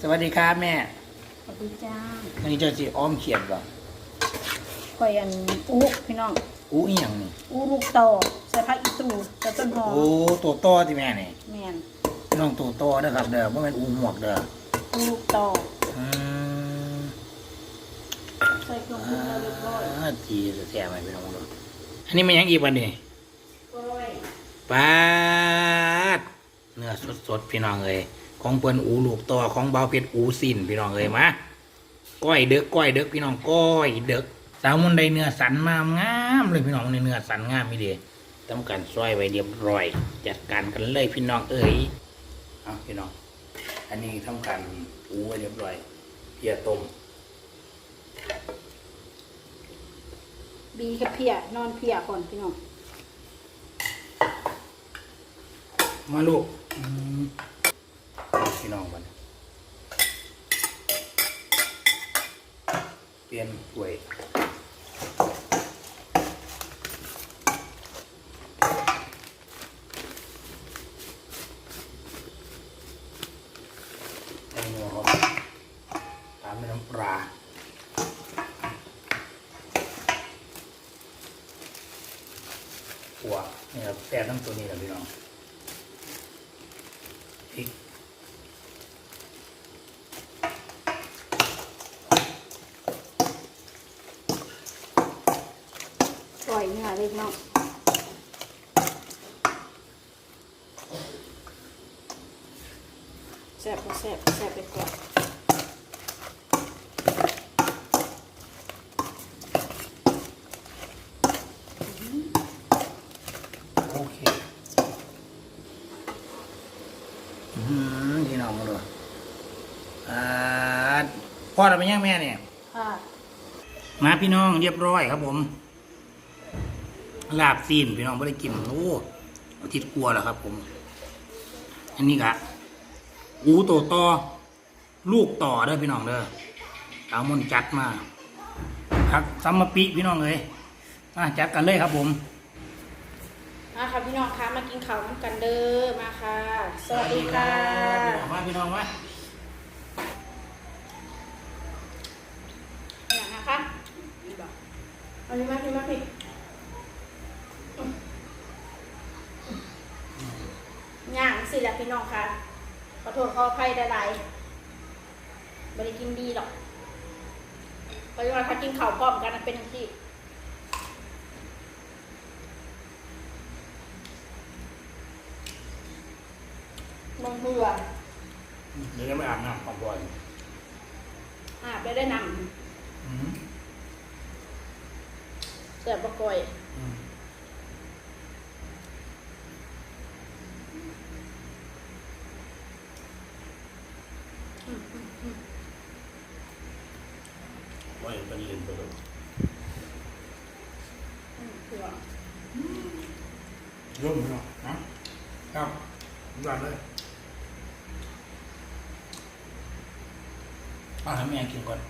สวัสดีครับแม่ขอบคุณจ้าอันนี้เจ้าสิอ้อมเขียดบ่ข่อยอันอู้พี่น้อง อู้อีหยังนี่อู้ลูกโตใส่ผักอีตูใส่ต้นหอมโอ้ตัวต่อที่แม่นี่แม่นพี่น้องตัวต่อเด้อครับ เด้อบ่แม่นอู้หมวกเด้ออู้ลูกโตอืมใส่เครื่องปรุงแล้วเรียบร้อยอ่าทีแท้ๆไหมพี่น้องดูอันนี้มันหยังอีกบัดนี้กล้วยปาดเนื้อสดๆพี่น้องเอ้ย ของเปิ้นอูลูกต่อของเบาเพชรอูสินพี่น้องเอ้ยมาก้อยเด็กก้อยเด็กพี่น้องก้อยเด็กสาวมุนได้เนื้อสันมางามเลยพี่น้องในเนื้อสันงามมีเดีทำการซอยไว้เรียบร้อย จัดการกันเลยพี่น้องเอ้ยเอาพี่น้อง อันนี้ทำการอูไว้เรียบร้อยเพียต้มบีกับเพียนอนเพียก่อนพี่น้องมาลูกอืม พี่น้องมันเปลี่ยนถ้วยไอ้หัวเขาตามด้วยน้ำปลาหัวนี่ครับแต่ทั้งตัวนี้แหละพี่น้องพริก ปล่ อยเนื้อเล็กน้องแซ่บก็แซ่บแซ่บไปก่อนโอเคอืมพี่น้องมาดูอ่าพ่อเราเป็นยังแม่เนี่ยค่ะ มาพี่น้องเรียบร้อยครับผม ลาบซีนพี่น้องไม่ได้กินโอ้อาทิตย์กลัวแล้วครับ ผม อันนี้กะอูโตต่อลูกต่อเด้อพี่น้องเด้อเอามนจัดมาครับซัมมาปิพี่น้องเลยอะจัดกันเลยครับ ผม มาค่ะพี่น้องคะมากินข้าวน้ำกันเด้อมาค่ะ สวัสดีค่ะมาพี่น้องมาอย่างนะคะนี่บอกเอานี้มาพี่มาพี่ ย่างสิแหละพี่น้องค่ะ ขอโทษขออภัยหลายๆไม่ได้กินดีหรอกเพราะว่าถ้ากินข้าวพร้อมกันมันเป็นอย่างที่มันเบื่อเดี๋ยวจะไปอาบน้ำของบอยอาบได้ได้นอืมำเสียบะกอย อืมบอยเป็นลินไปเลย อืมเผื่อร่มเนาะนะครับยอดเลยเอาให้แม่กินก่อน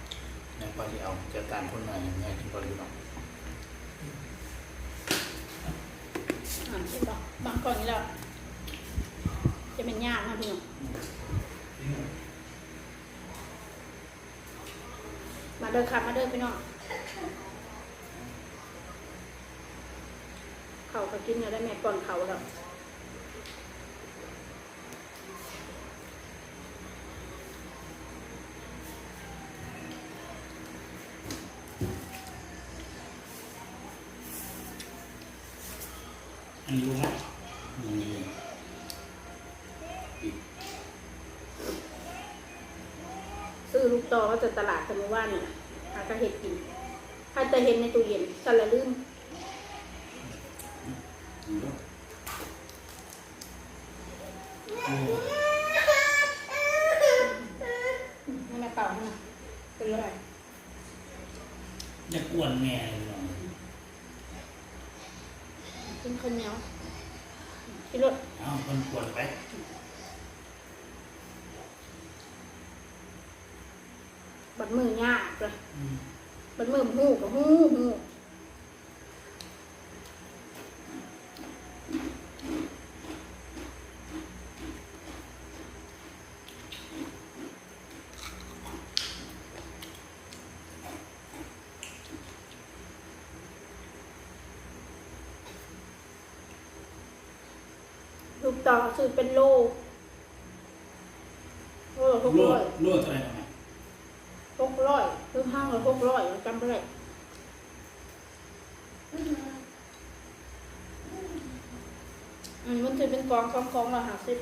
แม่ปลาที่เอาจัดการคนหน่อยให้แม่กินก่อนดีกว่าอ่านใช่ปะบางก่อนนี้แล้วจะเป็นยากนะพี่น้องมาเดินขับมาเดินพี่น้องเขา ก็กินอยู่ได้แม่ก่อนเขาแล้วอันนี้รู้ไหมนี่อีกซื้อลูกตอก็จะตลาดสมมติว่าเนี่ยหาก็เห็ดกินถ้าจะเห็นในตู้เย็นสันละลืม บัดมือยากเลยบัดมือหูกับหูหูลูกต่อคือเป็นโลโลกโลโลเท่าไหร่ ห้างละหกร้อยจำไม่ได้อืมมันถือเป็นกองกองกองละห้าสิบ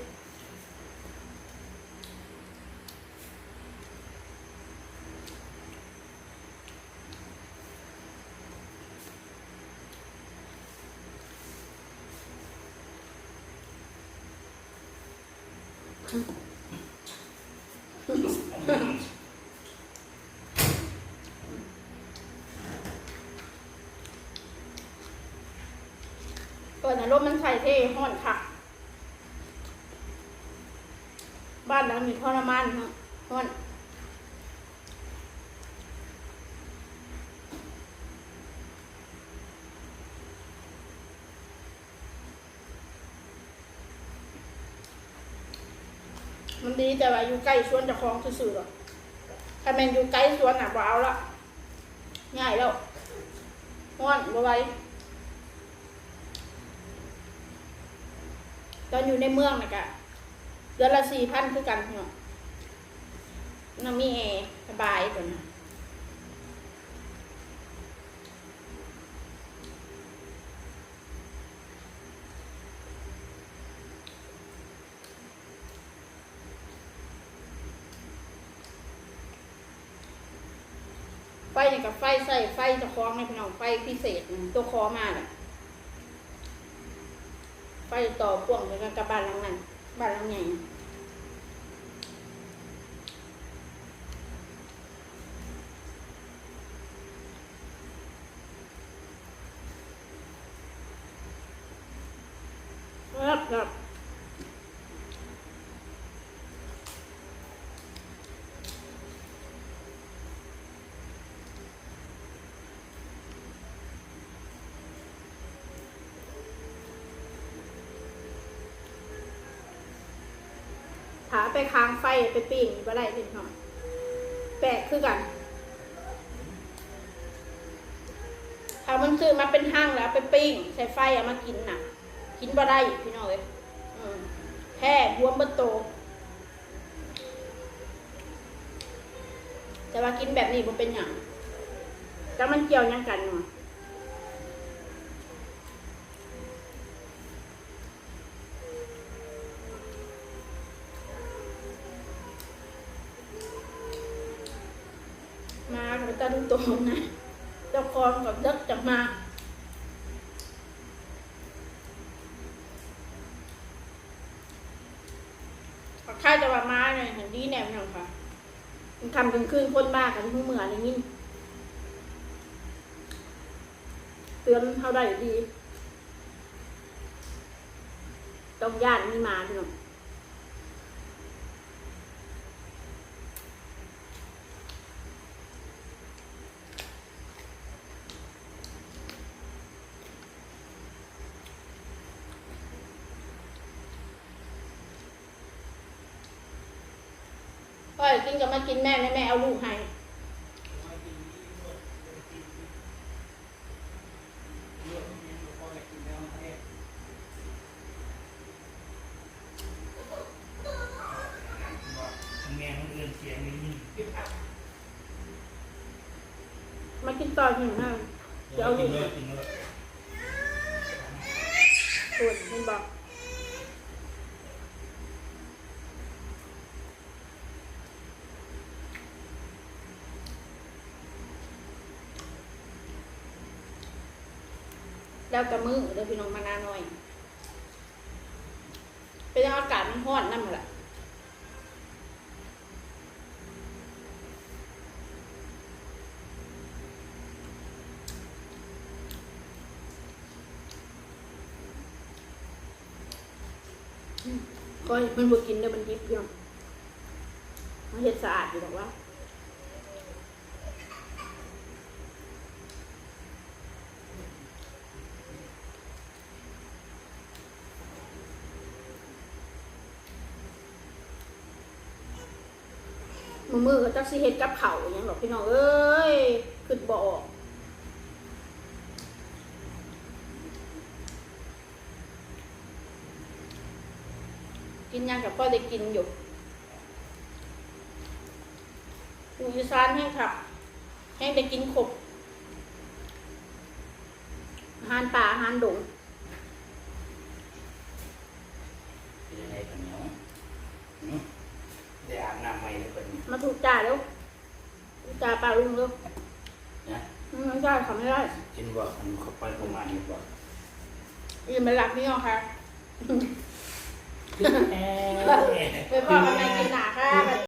ก่อนนะรถ มันใส่เท่ห้อนค่ะ บ้านเรามีทรมานฮะห้อนมันดีแต่ว่าอยู่ใกล้สวนจะคลองซื่อๆหรอกถ้าแมนอยู่ใกล้สวนอะบ่เอาละง่ายแล้วห้อนบ่ไหว ตอนอยู่ในเมืองนะกะเดือนละสี่พันคือกันเนาะน้ำมีแอร์สบายตัวนะไฟนี่กับไฟใส่ไฟตะคองในพี่น้องไฟพิเศษตัวคอมาน่ะไปต่อพ่วงไปกับบ้านหลังนั้นบ้านหลังใหญ่ครับครับ ถาไปค้างไฟไปปิ้งบ่ได้นิดหน่อยแปลกคือกันถ้ามันซื้อมาเป็นห้างแล้วไปปิ้งใช้ไฟเอามากินน่ะ กินบ่ได้พี่น้องเอ้ยแพ้บวมเบิดโต แต่ว่ากินแบบนี้บ่เป็นหยังแต่มันเกี่ยวยังกันเนาะ เจ้าของกับด็กจะมาค่าจะว่ามาเนี่ยเห็นดีแนวหน่อยค่ะมันทำกลางคืนคนบ้ากันที่เหมือนอย่างนี้เตือนเท่าได้ดี ต้องญาติมีมาพี่น้อง พ่อกินกับมากินแม่แม่เอาลูกให้แม่มันเอื่นเสียงนี่มากินต่อหนึ่งนะจะเอาลูกเลให้ยกินเลยปวดมันบอก แล้วกับมือเดี๋ยวพี่น้องมานาหน่อย เป็นอากาศมันร้อนนั่นแหละก็มันบ่กินเด้อมันยิบอยู่มันเห็ดสะอาดอยู่บอกว่า มือมือก็จักสิเฮ็ดกับเขาอหยังหรอกพี่น้องเอ้ยขึ้นบ่ออกกินยังกับพ่อได้กินอยู่อยู่อีสานแห้งค่ะแห้งได้กินครบอาหารป่าอาหารดง เป็นยังไงกันเหนียวหืมได้อาบน้ำใหม่เลยเป็น มาถูกจ่าเร็ว ถูกจ่าป่าลุงเร็วนะอืมไม่ได้ทำไม่ได้กินบ่มันเข้าไปประมาณนี้บ่อิ่มไปหลักพี่น้องค่ะเอ๊ะไปพ่อกันในกินหนาค่ะ